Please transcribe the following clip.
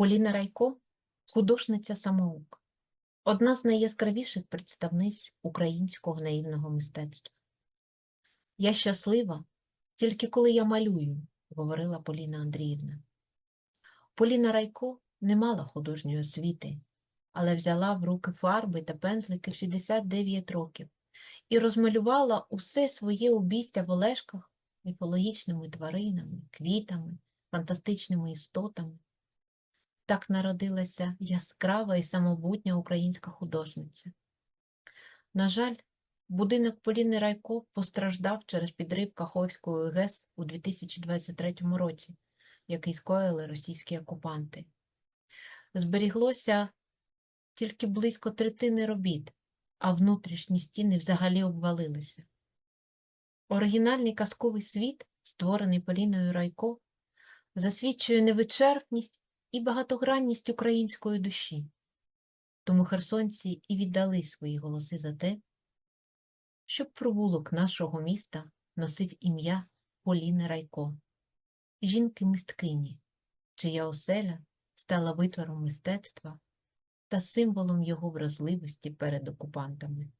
Поліна Райко художниця самоук, одна з найяскравіших представниць українського наївного мистецтва. Я щаслива тільки коли я малюю, говорила Поліна Андріївна. Поліна Райко не мала художньої освіти, але взяла в руки фарби та пензлики в 69 років і розмалювала усе своє обійстя в Олешках міфологічними тваринами, квітами, фантастичними істотами. Так народилася яскрава і самобутня українська художниця. На жаль, будинок Поліни Райко постраждав через підрив Каховської ГЕС у 2023 році, який скоїли російські окупанти. Зберіглося тільки близько третини робіт, а внутрішні стіни взагалі обвалилися. Оригінальний казковий світ, створений Поліною Райко, засвідчує невичерпність і багатогранність української душі. Тому херсонці і віддали свої голоси за те, щоб провулок нашого міста носив ім'я Поліни Райко, жінки-мисткині, чия оселя стала витвором мистецтва та символом його вразливості перед окупантами.